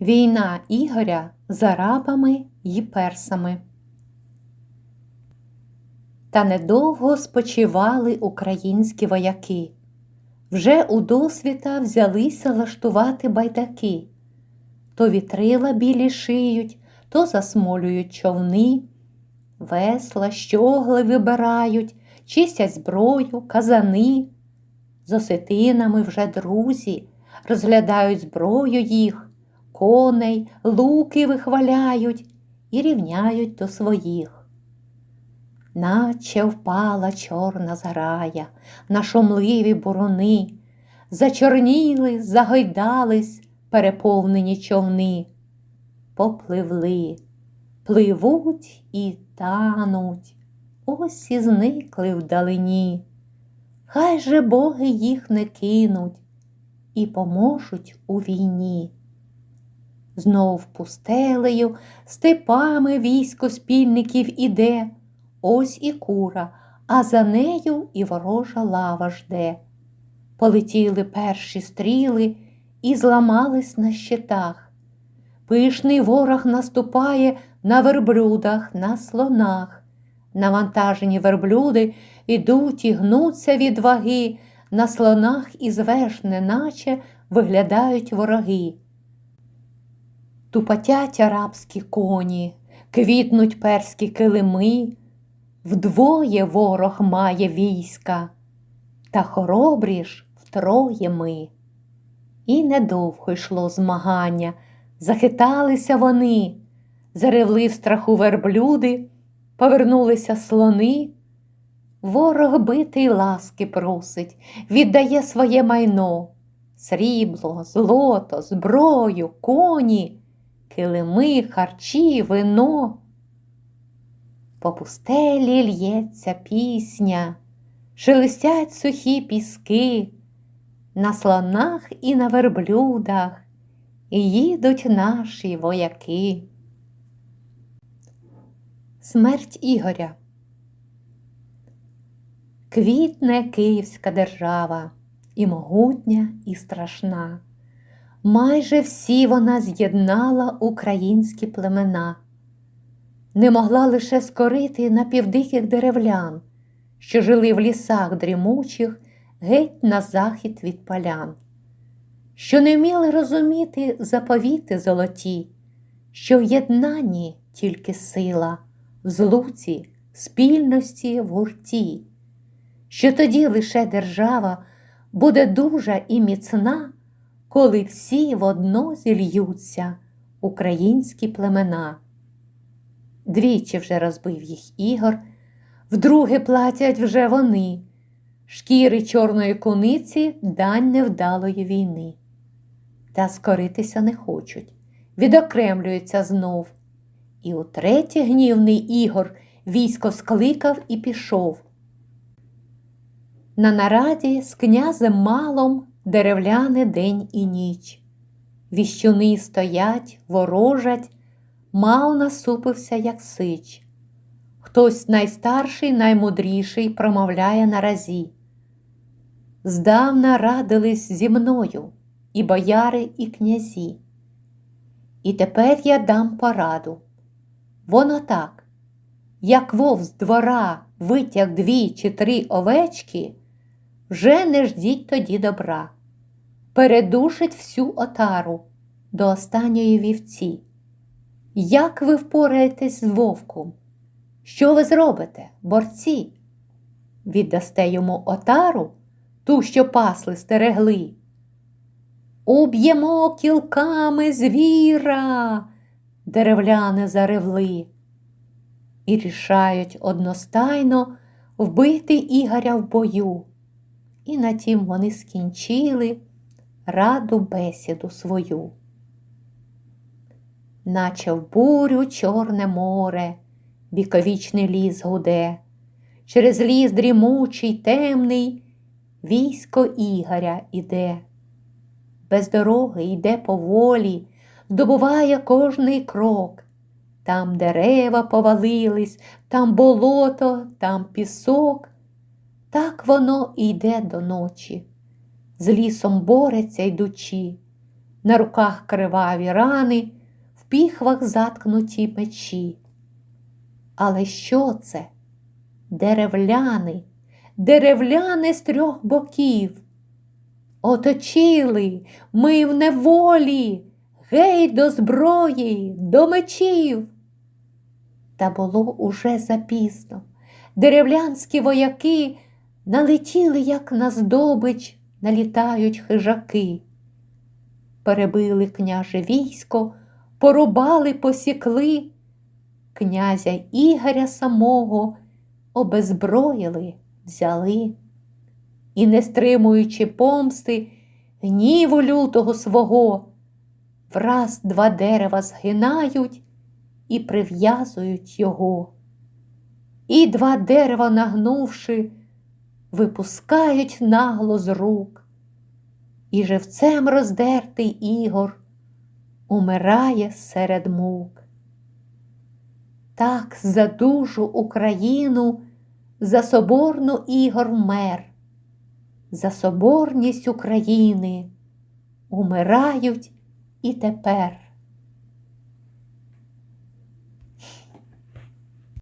Війна Ігоря з арабами й персами. Та недовго спочивали українські вояки. Вже у досвіта взялися лаштувати байдаки. То вітрила білі шиють, то засмолюють човни, весла, щогли вибирають, чистять зброю, казани. З осетинами вже друзі розглядають зброю їх, коней, луки вихваляють і рівняють до своїх. Наче впала чорна зграя на шомливі буруни, зачорніли, загойдались переповнені човни, попливли, пливуть і тануть, ось і зникли вдалині. Хай же боги їх не кинуть і поможуть у війні. Знов пустелею, степами військо спільників іде, ось і кура, а за нею і ворожа лава жде. Полетіли перші стріли і зламались на щитах. Пишний ворог наступає на верблюдах, на слонах. Навантажені верблюди ідуть і гнуться від ваги, на слонах із веш неначе виглядають вороги. Тупотять арабські коні, квітнуть перські килими, вдвоє ворог має війська, та хоробрі ж втроє ми. І недовго йшло змагання, захиталися вони, заревли в страху верблюди, повернулися слони. Ворог битий ласки просить, віддає своє майно, срібло, злото, зброю, коні, килими, харчі, вино. По пустелі л'ється пісня, шелестять сухі піски, на слонах і на верблюдах їдуть наші вояки. Смерть Ігоря Квітне Київська держава, і могутня, і страшна. Майже всі вона з'єднала українські племена, не могла лише скорити напівдиких деревлян, що жили в лісах дрімучих геть на захід від полян, що не вміли розуміти заповіти золоті, що в єднанні тільки сила, в злуці, спільності в гурті. Що тоді лише держава буде дуже і міцна, коли всі водно зільються українські племена. Двічі вже розбив їх ігор, вдруге платять вже вони, шкіри чорної куниці дань невдалої війни. Та скоритися не хочуть, відокремлюються знов. І утретє гнівний Ігор військо скликав і пішов. На нараді з князем малом деревляне день і ніч. Віщуни стоять, ворожать, мал насупився, як сич. Хтось найстарший, наймудріший промовляє на разі. Здавна радились зі мною і бояри, і князі. І тепер я дам пораду. Воно так, як вов з двора витяг дві чи три овечки вже не ждіть тоді добра. Передушить всю отару до останньої вівці. Як ви впораєтесь з вовком? Що ви зробите, борці? Віддасте йому отару, ту, що пасли стерегли. Уб'ємо кілками звіра, деревляни заревли, і рішають одностайно вбити Ігоря в бою і на тім вони скінчили раду бесіду свою. Наче в бурю Чорне море, віковічний ліс гуде, через ліс дрімучий, темний, військо Ігоря іде. Без дороги йде поволі, здобуває кожний крок. Там дерева повалились, там болото, там пісок. Так воно і йде до ночі, з лісом бореться йдучи, на руках криваві рани, в піхвах заткнуті печі. Але що це? Деревляни, деревляни з трьох боків. Оточили ми в неволі, гей до зброї, до мечів. Та було уже запізно. Деревлянські вояки налетіли, як на здобич, налітають хижаки. Перебили княже військо, порубали, посікли, князя Ігоря самого обезброїли, взяли і, не стримуючи помсти, гніву лютого свого, враз два дерева згинають і прив'язують його. І два дерева, нагнувши, випускають нагло з рук, і живцем роздертий Ігор умирає серед мук. Так за душу Україну, за соборну Ігор вмер, за соборність України умирають і тепер.